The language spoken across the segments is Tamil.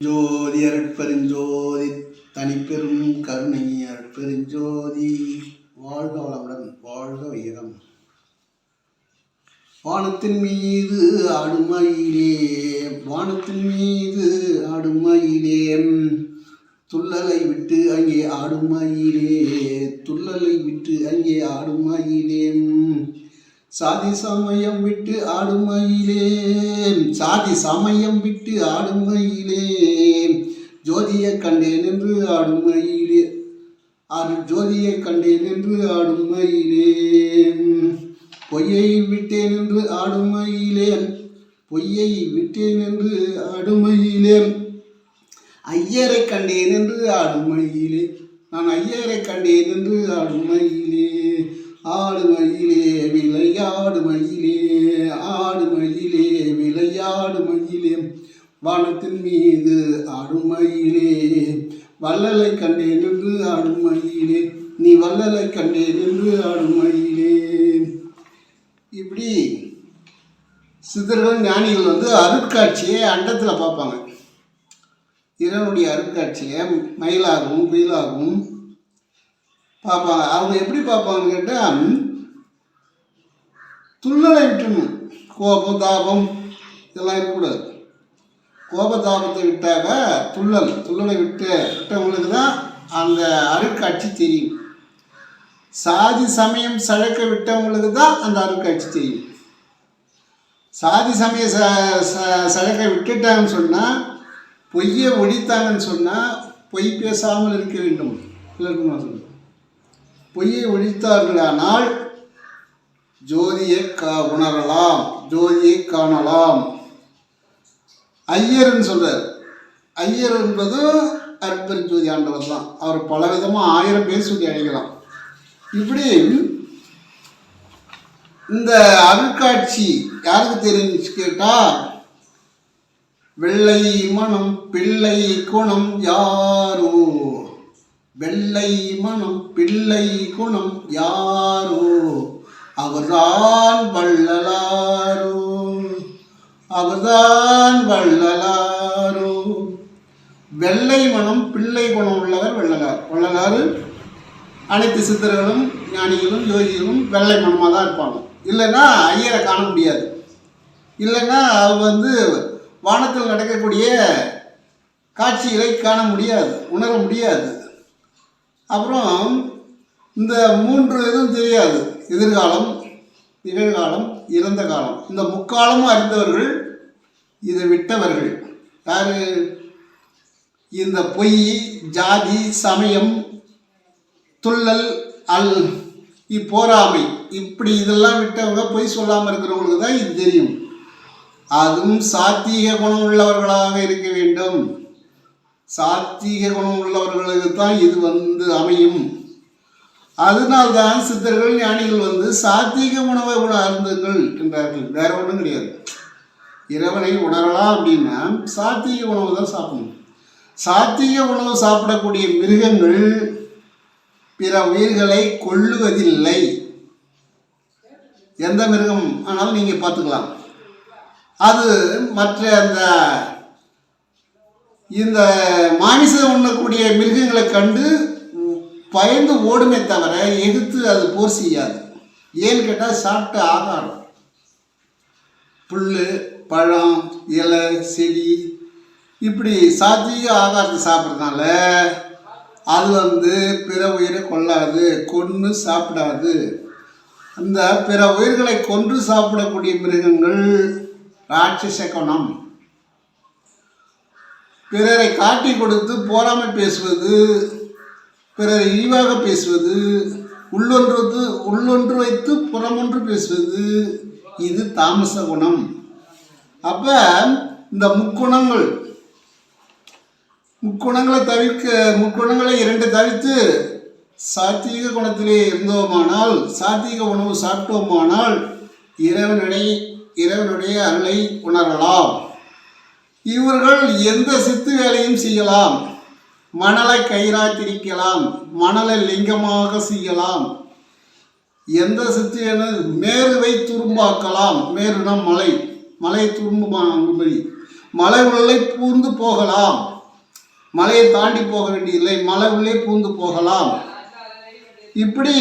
ஜோதி அருட்பெருஞ்சோதி தனிப்பெரும் கருணை அருட்பெருஞ்சோதி வாழ்க வளமுடன் வாழ்க வீரம். வானத்தின் மீது அடுமையிலே வானத்தின் மீது அடுமையிலே துள்ளலை விட்டு அங்கே ஆடுமயிலே துள்ளலை விட்டு அங்கே ஆடுமயிலே சாதி சமயம் விட்டு ஆடுமயிலே சாதி சமயம் விட்டு ஆடுமயிலே ஜோதியை கண்டேன் என்று ஆடுமயிலே அருள் ஜோதியை கண்டேன் என்று ஆடுமயிலே பொய்யை விட்டேன் என்று ஆடுமயிலேன் பொய்யை விட்டேன் என்று ஆடுமயிலேன் ஐயரை கண்டேன் என்று ஆடுமயிலே நான் ஐயரை கண்டேன் என்று ஆடுமயிலே ஆடுமயிலே விளையாடு மயிலே ஆடு மயிலே விளையாடு மயிலே. வானத்தின் மீது ஆடுமயிலே வள்ளலை கண்டேன் ஆடும் மயிலே. நீ வள்ளலை கண்டேன் ஆடும் மயிலே. இப்படி சித்தர்கள் ஞானிகள் வந்து அருட்காட்சியை அண்டத்தில் பார்ப்பாங்க. இறைவனுடைய அருட்காட்சியை மயிலாகவும் குயிலாகவும் பார்ப்பாங்க. அவங்க எப்படி பார்ப்பாங்கன்னு கேட்டால் துள்ளலை விட்டுணும் கோபம் தாபம் இதெல்லாம் இருக்கக்கூடாது. கோப தாபத்தை விட்டாக துள்ளல் துள்ளலை விட்டு விட்டவங்களுக்கு தான் அந்த அருட்காட்சி தெரியும். சாதி சமயம் சழக்க விட்டவங்களுக்கு தான் அந்த அருட்காட்சி தெரியும். சாதி சமய ச சழக்க விட்டுட்டாங்கன்னு சொன்னால் பொய்யை ஒழித்தாங்கன்னு சொன்னால் பொய் பேசாமல் இருக்க வேண்டும். இல்லைன்னு சொல்லுங்கள் பொய்யை ஒழித்தார்களானால் ஜோதியை கா உணரலாம். ஜோதியை காணலாம். ஐயர்னு சொல்றார். ஐயர் என்பது அற்பெரும் ஜோதி ஆண்டவர் தான். அவர் பல விதமாக ஆயிரம் பேர் சொல்லி அழைக்கலாம். இப்படி இந்த அருட்காட்சி யாருக்கு தெரிஞ்சு கேட்டால் வெள்ளை மனம் பிள்ளை குணம் யாரோ. வெள்ளை மனம் பிள்ளை குணம் யாரோ? அவர்தான் வள்ளலாரோ. அவர்தான் வள்ளலாரோ. வெள்ளை மனம் பிள்ளை குணம் உள்ளவர் வள்ளலார். வள்ளலாறு அனைத்து சித்தர்களும் ஞானிகளும் யோகிகளும் வெள்ளை மனமாக தான் இருப்பாங்க. இல்லைன்னா ஐயரை காண முடியாது. இல்லைன்னா அவங்க வந்து வானத்தில் நடக்கக்கூடிய காட்சிகளை காண முடியாது உணர முடியாது. அப்புறம் இந்த மூன்று இதுவும் தெரியாது. எதிர்காலம் நிகழ்காலம் இறந்த காலம். இந்த முக்காலமும் அறிந்தவர்கள் இதை விட்டவர்கள். யார்? இந்த பொய் ஜாதி சமயம் துள்ளல் அல் இப்போராமை. இப்படி இதெல்லாம் விட்டவங்க பொய் சொல்லாமல் இருக்கிறவங்களுக்கு தான் இது தெரியும். அதுவும் சாத்தீக குணம் உள்ளவர்களாக இருக்க வேண்டும். சாத்திக குணம் உள்ளவர்களுக்கு தான் இது வந்து அமையும். அதனால்தான் சித்தர்கள் ஞானிகள் வந்து சாத்திக உணவை உணர்ந்துங்கள் என்றார்கள். வேற ஒன்றும் கிடையாது. இறைவனை உணரலாம் அப்படின்னா சாத்திக உணவு தான் சாப்பிடணும். சாத்திக உணவு சாப்பிடக்கூடிய மிருகங்கள் பிற உயிர்களை கொள்ளுவதில்லை எந்த மிருகம்? ஆனாலும் நீங்கள் பார்த்துக்கலாம். அது மற்ற அந்த இந்த மாமிசம் உண்ணக்கூடிய மிருகங்களை கண்டு பயந்து ஓடுமே தவிர எதிர்த்து அது போர் செய்யாது. ஏன்னு கேட்டால் சாப்பிட்ட ஆகாரம். புல் பழம் இலை செடி இப்படி சாத்திய ஆகாரத்தை சாப்பிட்றதுனால அது வந்து பிற உயிரை கொள்ளாது கொன்று சாப்பிடாது. அந்த பிற உயிர்களை கொன்று சாப்பிடக்கூடிய மிருகங்கள் ராட்சச குணம். பிறரை காட்டி கொடுத்து போராமை பேசுவது பிறரை இழிவாக பேசுவது உள்ளொன்று உள்ளொன்று வைத்து புறமொன்று பேசுவது இது தாமச குணம். அப்போ இந்த முக்குணங்கள் முக்குணங்களை தவிர்க்க முக்குணங்களை இரண்டு தவிர்த்து சாத்வீக குணத்திலே இருந்தோமானால் சாத்வீக உணவு சாப்பிட்டோமானால் இறைவனுடைய இறைவனுடைய அருளை உணரலாம். இவர்கள் எந்த சித்து வேலையும் செய்யலாம். மணலை கயிறாத்திரிக்கலாம் மணலை லிங்கமாக செய்யலாம். எந்த சித்து வேணும்? மேருவை துரும்பாக்கலாம். மேருனா மலை. மலை துரும்புமாகும்படி மலை உள்ளே பூந்து போகலாம். மலையை தாண்டி போக வேண்டியதில்லை. மலை உள்ளே பூந்து போகலாம். இப்படி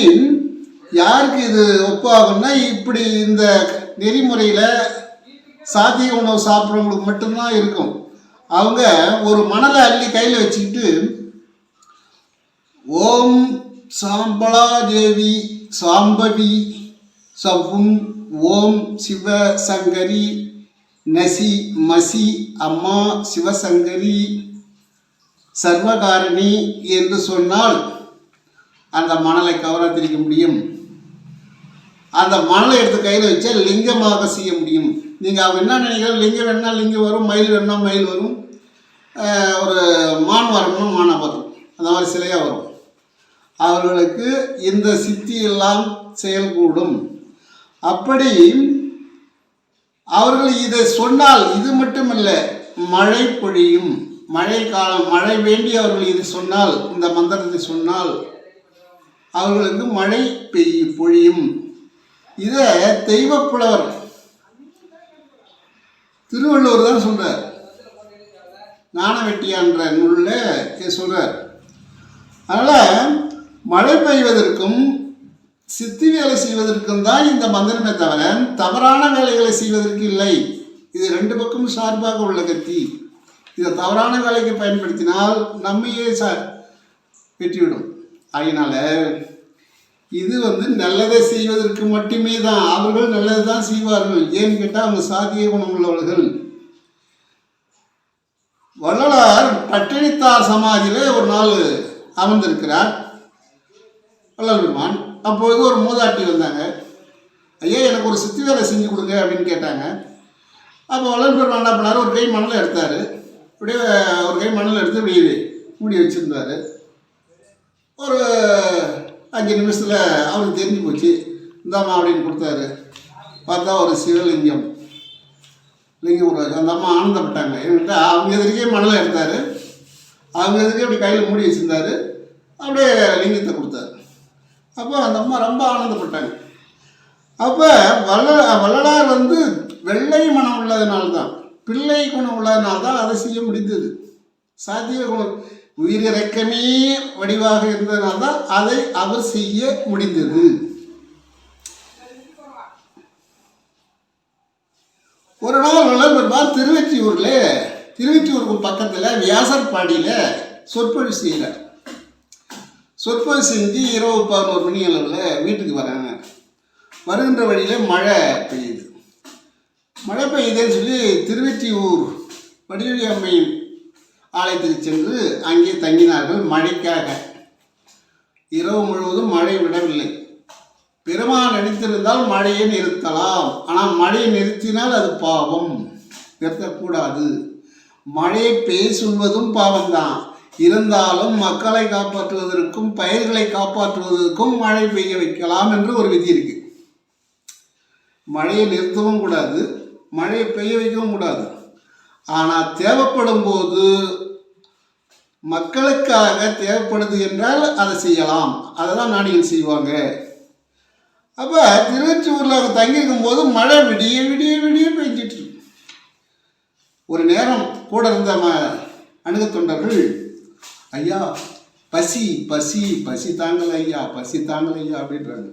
யாருக்கு இது ஒப்பாகும்னா இப்படி இந்த நெறிமுறையில் சாத்திய உணவு சாப்பிட்றவங்களுக்கு மட்டும்தான் இருக்கும். அவங்க ஒரு மணலை அள்ளி கையில் வச்சுக்கிட்டு ஓம் சாம்பலா தேவி சாம்பவி சவும் ஓம் சிவ சங்கரி நசி மசி அம்மா சிவசங்கரி சர்வகாரணி என்று சொன்னால் அந்த மணலை கவரத்திரிக்க முடியும். அந்த மணலை எடுத்து கையில் வச்சா லிங்கமாக செய்ய முடியும். நீங்கள் அவங்க என்ன நினைக்கிறோம் லிங்கம் வேணா லிங்கம் வரும் மயில் வேணா மயில் வரும். ஒரு மான் வரணும்னா மானை வரும். அந்த மாதிரி சிலையாக வரும். அவர்களுக்கு இந்த சித்தி எல்லாம் செயல்கூடும். அப்படி அவர்கள் இதை சொன்னால் இது மட்டுமல்ல மழை பொழியும். மழை காலம் மழை வேண்டி அவர்கள் இது சொன்னால் இந்த மந்திரத்தை சொன்னால் அவர்களுக்கு மழை பெய்யும் பொழியும். இதை தெய்வப்புலவர் திருவள்ளுவர் தான் சொல்கிறார் நாணவெட்டியான்ற நூலில் சொல்கிறார் அதனால் மழை பெய்வதற்கும் சித்தி வேலை செய்வதற்கும் தான் இந்த மந்திரமே தவிர தவறான வேலைகளை செய்வதற்கு இல்லை. இது ரெண்டு பக்கமும் சார்பாக உள்ள கத்தி. இதை தவறான வேலைக்கு பயன்படுத்தினால் நம்மையே ச வெற்றிவிடும் அதனால இது வந்து நல்லதை செய்வதற்கு மட்டுமே தான். அவர்கள் நல்லது தான் செய்வார்கள். ஏன்னு கேட்டால் அவங்க சாதிய குணம் உள்ளவர்கள். வள்ளலார் பட்டினித்தார் சமாதியிலே ஒரு நாள் அமர்ந்திருக்கிறார். வள்ளல் பெருமான் அப்போது ஒரு மூதாட்டி வந்தாங்க. ஐயா எனக்கு ஒரு சித்தி வேலை செஞ்சு கொடுங்க அப்படின்னு கேட்டாங்க. அப்போ வள்ளல் பெருமான் என்ன பண்ணார்? ஒரு கை மணல் எடுத்தார். அப்படியே ஒரு கை மணல் எடுத்து இப்படி மூடி வச்சுருந்தாரு. ஒரு அஞ்சு நிமிஷத்தில் அவருக்கு தெரிஞ்சு போச்சு. இந்தாம்மா அப்படின்னு கொடுத்தாரு. பார்த்தா ஒரு சிவலிங்கம் லிங்கம் உருவாச்சு அந்த அம்மா ஆனந்தப்பட்டாங்க. என்கிட்ட அவங்க எதிர்க்கே மணலை எடுத்தார். அவங்க எதிர்க்கே அப்படி கையில் மூடி வச்சுருந்தாரு. அப்படியே லிங்கத்தை கொடுத்தாரு. அப்போ அந்த அம்மா ரொம்ப ஆனந்தப்பட்டாங்க. அப்போ வள்ள வள்ளலார் வந்து வெள்ளை மனம் உள்ளதுனால தான் பிள்ளை குணம் உள்ளதுனால தான் அதை செய்ய முடிந்தது. சாத்திய குணம் உயிரிறக்கமே வடிவாக இருந்ததுனால தான் அதை அவர் செய்ய முடிந்தது. ஒரு நாள் நல்ல பெருமாள் திருவெற்றியூரில் திருவெற்றியூருக்கு பக்கத்தில் வியாசர்பாடியில் சொற்பொழி செய்கிறார். சொற்பொழி செஞ்சு இரவு பதினோரு மணி அளவில் வீட்டுக்கு வராங்க. வருகின்ற வழியில் மழை பெய்யுது. மழை பெய்யுதுன்னு சொல்லி திருவெற்றியூர் வடிவழி அம்மையின் ஆலயத்தில் சென்று அங்கே தங்கினார்கள் மழைக்காக. இரவு முழுவதும் மழை விடவில்லை. பெருமாள் நினைத்திருந்தால் மழையை நிறுத்தலாம். ஆனால் மழையை நிறுத்தினால் அது பாவம். நிறுத்தக்கூடாது. மழையை பெய்ய சொல்வதும் பாவம்தான். இருந்தாலும் மக்களை காப்பாற்றுவதற்கும் பயிர்களை காப்பாற்றுவதற்கும் மழை பெய்ய வைக்கலாம் என்று ஒரு விதி இருக்கு. மழையை நிறுத்தவும் கூடாது. மழையை பெய்ய வைக்கவும் கூடாது. ஆனால் தேவைப்படும் போது மக்களுக்காக தேவைப்படுது என்றால் அதை செய்யலாம். அதை தான் நாணிகள் செய்வாங்க. அப்போ திருவச்சூரில் அவங்க தங்கியிருக்கும் போது மழை விடிய விடிய விடிய பெஞ்சிட்டு ஒரு நேரம் கூட இருந்த ம அணுக தொண்டர்கள் ஐயா பசி பசி பசி தாங்கல ஐயா பசி தாங்கல ஐயா அப்படின்றாங்க.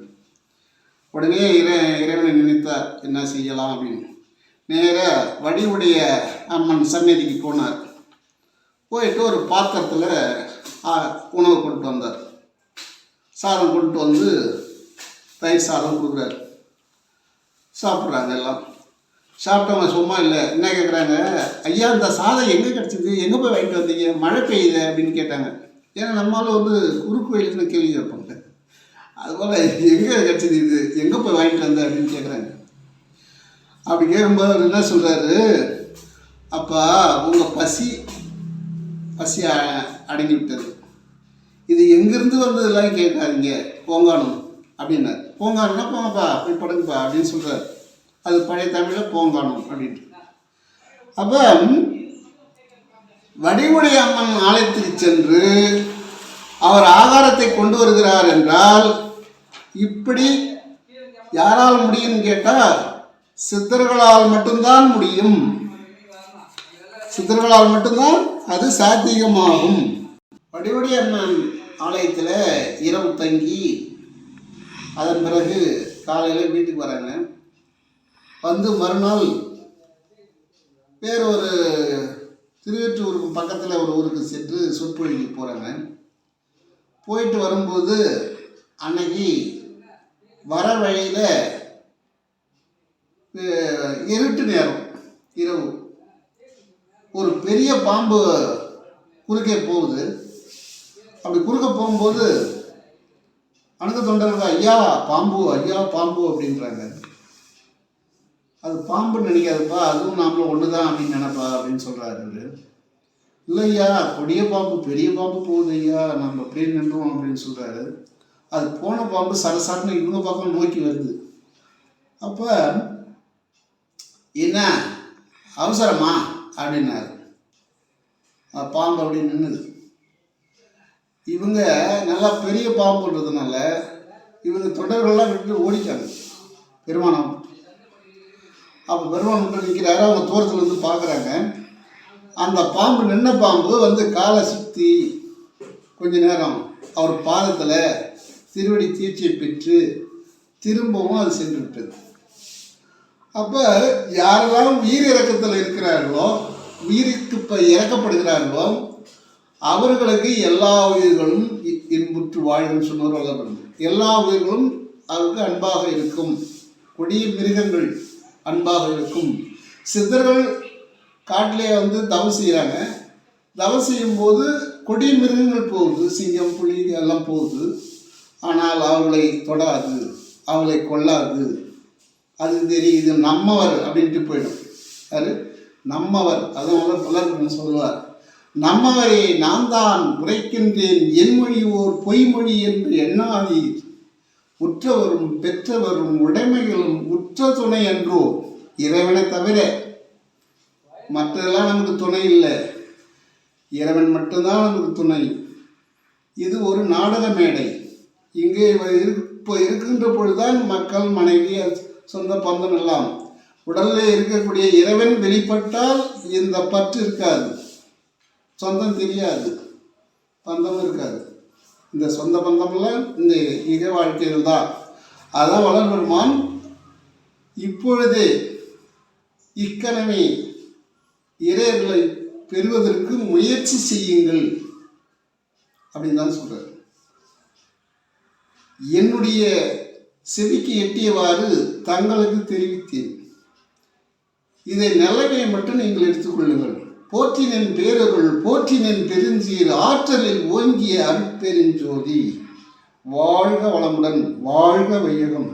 உடனே இறை இறைவனை நினைத்தார் என்ன செய்யலாம் அப்படின்னு. நேர வடிவுடைய அம்மன் சன்னதிக்கு போனார். போயிட்டு ஒரு பாத்திரத்தில் உணவு கொண்டு வந்தார். சாதம் கொண்டு வந்து தயிர் சாதம் கொடுக்குறாரு. சாப்பிட்றாங்க எல்லாம். சாப்பிட்டவங்க சும்மா இல்லை என்ன கேட்குறாங்க ஐயா இந்த சாதம் எங்கே கிடச்சிது? எங்கே போய் வாங்கிட்டு வந்தீங்க? மழை பெய்யுது அப்படின்னு கேட்டாங்க. ஏன்னா நம்மளால வந்து குறுக்கு வயலுக்குன்னு கேள்வி கேட்பாங்க. அதுபோல் எங்கே கிடச்சிது இது? எங்கே போய் வாங்கிட்டு வந்த அப்படின்னு கேட்குறாங்க அப்படி கேட்கும்போது அவர் என்ன சொல்கிறாரு அப்பா உங்கள் பசி பசி அ- அடங்கி விட்டது இது எங்கேருந்து வந்ததெல்லாம் கேட்காதீங்க. போங்கானும் அப்படின்னாரு. போங்கானம்னா போங்கப்பா போய் படுங்கப்பா அப்படின்னு சொல்கிறார் அது பழைய தமிழில் போங்கானும் அப்படின்ட்டு. அப்போ வடிவுடைய அம்மன் ஆலயத்துக்கு சென்று அவர் ஆகாரத்தை கொண்டு வருகிறார் என்றால் இப்படி யாரால் முடியும்னு கேட்டால் சித்தர்களால் மட்டும்தான் முடியும். சித்தர்களால் மட்டும்தான் அது சாத்தியமாகும். வடிவடி அம்மன் ஆலயத்தில் இரவு தங்கி அதன் பிறகு காலையில் வீட்டுக்கு வராங்க. வந்து மறுநாள் வேறு ஒரு திருவெற்றூருக்கு பக்கத்தில் ஒரு ஊருக்கு சென்று சொற்பொழிக்கு போகிறாங்க போயிட்டு வரும்போது அன்னைக்கு வர வழியில் இருட்டு நேரம் இரவு. ஒரு பெரிய பாம்பு குறுக்கே போகுது. அப்படி குறுக்க போகும்போது அணுக தொண்டர்கள் ஐயா பாம்பு ஐயா பாம்பு அப்படின்றாங்க. அது பாம்புன்னு நினைக்காதுப்பா அதுவும் நாமளும் ஒன்று தான் அப்படின்னு நினைப்பா அப்படின்னு சொல்கிறாரு அவரு. இல்லை கொடிய பாம்பு பெரிய பாம்பு போகுது ஐயா நம்ம அப்படியே நின்றோம் அப்படின்னு சொல்கிறாரு அது போன பாம்பு சடசடன்னு இவங்க பக்கம் நோக்கி வருது. அப்போ என்ன அவசரமா? அப்படின்னாரு. பாம்பு அப்படி நின்னுது. இவங்க நல்லா பெரிய பாம்புன்றதுனால இவங்க தொண்டர்கள்லாம் விட்டு ஓடிட்டாங்க. பெருமானம் அப்போ பெருமான் மட்டும் நிற்கிறாரு அவங்க தூரத்தில் வந்து பார்க்குறாங்க அந்த பாம்பு நின்ன பாம்பு வந்து காலை சுற்றி கொஞ்ச நேரம் அவர் பாதத்தில் திருவடி தீட்சை பெற்று திரும்பவும் அது சென்று விட்டது. அப்போ யாரெல்லாம் உயிர் இறக்கத்தில் இருக்கிறார்களோ உயிருக்கு இப்போ இறக்கப்படுகிறார்களோ அவர்களுக்கு எல்லா உயிர்களும் இ- இன்புற்று வாழும் சொன்னவர் வல்லவன் எல்லா உயிர்களும் அவருக்கு அன்பாக இருக்கும். கொடிய மிருகங்கள் அன்பாக இருக்கும். சித்தர்கள் காட்டிலே வந்து தவம் செய்கிறாங்க. தவம் செய்யும்போது கொடிய மிருகங்கள் போகுது சிங்கம் புலி எல்லாம் போகுது. ஆனால் அவர்களை தொடாது அவளை கொள்ளாது அது தெரியுது நம்மவர் அப்படின்ட்டு போயிடும். அது நம்மவர். அதுவும் புலர் சொல்லுவார். நம்மவரை நான் தான் உரைக்கின்றேன். என் மொழி ஓர் பொய்மொழி என்று எண்ணாதீர். உற்றவரும் பெற்றவரும் உடைமைகளும் உற்ற துணை என்றோ இறைவனை தவிர மற்றதெல்லாம் நமக்கு துணை இல்லை. இறைவன் மட்டும்தான் நமக்கு துணை. இது ஒரு நாடக மேடை. இங்கே இப்போ இருக்கின்ற பொழுதுதான் மக்கள் மனைவி சொந்த பந்தம் எல்லாம் உடலில் இருக்கக்கூடிய இறைவன் வெளிப்பட்டால் இந்த பற்று இருக்காது. சொந்தம் தெரியாது. பந்தமும் இருக்காது. இந்த சொந்த பந்தமெல்லாம் இந்த இக வாழ்க்கையில் தான் அதான் வளர்பெருமான் இப்பொழுதே இக்கணமே இறையர்களை பெறுவதற்கு முயற்சி செய்யுங்கள். அப்படின்னு தான் சொல்கிறார் என்னுடைய செவிக்கு எட்டியவாறு தங்களுக்கு தெரிவித்தேன். இதை நல்லவையை மட்டும் நீங்கள் எடுத்துக்கொள்ளுங்கள் போற்றினன் பேரர்கள் போற்றினன் பெருஞ்சீர் ஆற்றலில் ஓங்கிய அருட்பெருஞ்சோதி. வாழ்க வளமுடன் வாழ்க வையகம்.